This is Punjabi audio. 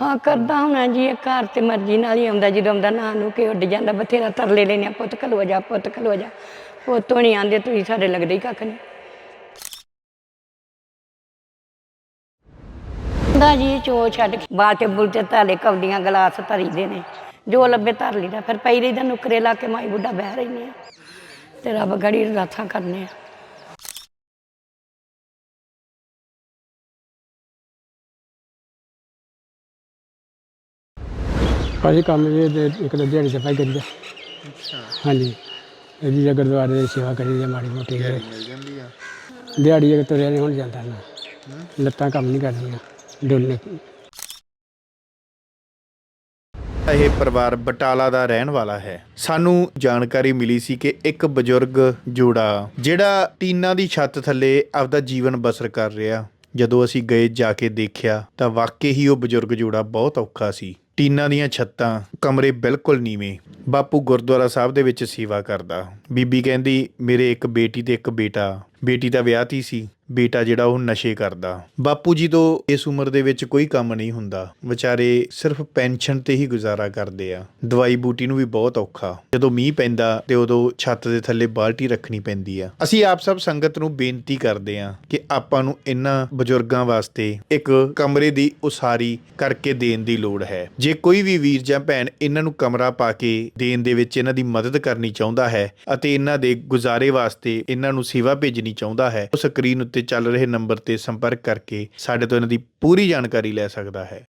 ਹਾਂ, ਕਰਦਾ ਹੁਣਾ ਜੀ, ਇਹ ਘਰ ਤੇ ਮਰਜ਼ੀ ਨਾਲ ਹੀ ਆਉਂਦਾ, ਜਦੋਂ ਆਉਂਦਾ ਨਾ ਨੂੰ ਕਿ ਉੱਡ ਜਾਂਦਾ, ਬਥੇਰਾ ਤਰਲੇ ਲੈਨੇ ਪੁੱਤ ਖਲੋ ਜਾ, ਪੁੱਤ ਖਲੋ ਜਾ। ਪੁੱਤੋਂ ਨਹੀਂ ਆਂਦੇ, ਤੁਸੀਂ ਸਾਡੇ ਲੱਗਦੇ ਹੀ ਕੱਖ ਨਹੀਂ। ਦਾ ਜੀ ਚੋ ਛੱਡ ਕੇ ਬਾਅਦ ਚ ਬੁਲਤੇ ਤਾਲੇ ਗਲਾਸ ਧਰੀ ਦੇ ਨੇ। ਜੋ ਲੱਭੇ ਧਰ ਲਈਦਾ, ਫਿਰ ਪਈ ਦਾ ਨੁਕਰੇ ਲਾ ਕੇ ਮਾਈ ਬੁੱਢਾ ਬਹਿ ਰਹੀ ਆ ਤੇ ਰੱਬ ਗੜੀ ਰਾਥਾਂ ਕਰਨੇ ਆ। ਭਾਜੀ ਕੰਮ ਜੀ ਦੇ ਇੱਕ ਤਾਂ ਦਿਹਾੜੀ ਸਫ਼ਾਈ ਕਰੀਦਾ ਅੱਛਾ। ਹਾਂਜੀ। ਇਹਦੀ ਜੇ ਗੁਰਦੁਆਰੇ ਦੀ ਸੇਵਾ ਕਰੀਦੀ ਮਾੜੀ ਮੋਟੀ। ਮਿਲ ਜਾਂਦੀ ਆ। ਦਿਹਾੜੀ ਇੱਕ ਤੁਰਿਆ ਨਹੀਂ ਹੁਣ ਜਾਂਦਾ ਨਾ। ਲੱਤਾਂ ਕੰਮ ਨਹੀਂ ਕਰਦੀਆਂ ਡੋਲਨੇ ਇਹ ਪਰਿਵਾਰ ਬਟਾਲਾ ਦਾ ਰਹਿਣ ਵਾਲਾ ਹੈ। ਸਾਨੂੰ ਜਾਣਕਾਰੀ ਮਿਲੀ ਸੀ ਕਿ ਇੱਕ ਬਜ਼ੁਰਗ ਜੋੜਾ ਜਿਹੜਾ ਟੀਨਾ ਦੀ ਛੱਤ ਥੱਲੇ ਆਪਦਾ ਜੀਵਨ ਬਸਰ ਕਰ ਰਿਹਾ ਜਦੋਂ ਅਸੀਂ ਗਏ ਜਾ ਕੇ ਦੇਖਿਆ ਤਾਂ ਵਾਕਈ ਹੀ ਉਹ ਬਜ਼ੁਰਗ ਜੋੜਾ ਬਹੁਤ ਔਖਾ ਸੀ। ਟੀਨਾਂ ਦੀਆਂ ਛੱਤਾਂ, ਕਮਰੇ ਬਿਲਕੁਲ ਨੀਵੇਂ। ਬਾਪੂ ਗੁਰਦੁਆਰਾ ਸਾਹਿਬ ਦੇ ਵਿੱਚ ਸੇਵਾ ਕਰਦਾ। ਬੀਬੀ ਕਹਿੰਦੀ, ਮੇਰੇ ਇੱਕ ਬੇਟੀ ਤੇ ਇੱਕ ਬੇਟਾ। ਬੇਟੀ ਦਾ ਵਿਆਹ ਵਿਆਹਤੀ ਸੀ। ਬੇਟਾ ਜਿਹੜਾ ਉਹ ਨਸ਼ੇ ਕਰਦਾ। ਬਾਪੂ ਜੀ ਤੋਂ ਇਸ ਉਮਰ ਦੇ ਵਿੱਚ ਕੋਈ ਕੰਮ ਨਹੀਂ ਹੁੰਦਾ। ਵਿਚਾਰੇ ਸਿਰਫ ਪੈਨਸ਼ਨ ਤੇ ਹੀ ਗੁਜ਼ਾਰਾ ਕਰਦੇ ਆ। ਦਵਾਈ ਬੂਟੀ ਨੂੰ ਵੀ ਬਹੁਤ ਔਖਾ। ਜਦੋਂ ਮੀਂਹ ਪੈਂਦਾ ਤੇ ਉਦੋਂ ਛੱਤ ਦੇ ਥੱਲੇ ਬਾਲਟੀ ਰੱਖਣੀ ਪੈਂਦੀ ਆ। ਅਸੀਂ ਆਪ ਸਭ ਸੰਗਤ ਨੂੰ ਬੇਨਤੀ ਕਰਦੇ ਆ ਕਿ ਆਪਾਂ ਨੂੰ ਇਹਨਾਂ ਬਜ਼ੁਰਗਾਂ ਵਾਸਤੇ ਇੱਕ ਕਮਰੇ ਦੀ ਉਸਾਰੀ ਕਰਕੇ ਦੇਣ ਦੀ ਲੋੜ ਹੈ। ਜੇ ਕੋਈ ਵੀ ਵੀਰ ਜਾਂ ਭੈਣ ਇਹਨਾਂ ਨੂੰ ਕਮਰਾ ਪਾ ਕੇ ਦੇਣ ਦੇ ਵਿੱਚ ਇਹਨਾਂ ਦੀ ਮਦਦ ਕਰਨੀ ਚਾਹੁੰਦਾ ਹੈ ਅਤੇ ਇਹਨਾਂ ਦੇ ਗੁਜ਼ਾਰੇ ਵਾਸਤੇ ਇਹਨਾਂ ਨੂੰ ਸੇਵਾ ਭੇਜਣੀ ਚਾਹੁੰਦਾ ਹੈ, ਉਹ ਸਕਰੀਨ ਉੱਤੇ ਚੱਲ ਰਹੇ ਨੰਬਰ ਤੇ ਸੰਪਰਕ ਕਰਕੇ ਸਾਡੇ ਤੋਂ ਇਹਨਾਂ ਦੀ ਪੂਰੀ ਜਾਣਕਾਰੀ ਲੈ ਸਕਦਾ ਹੈ।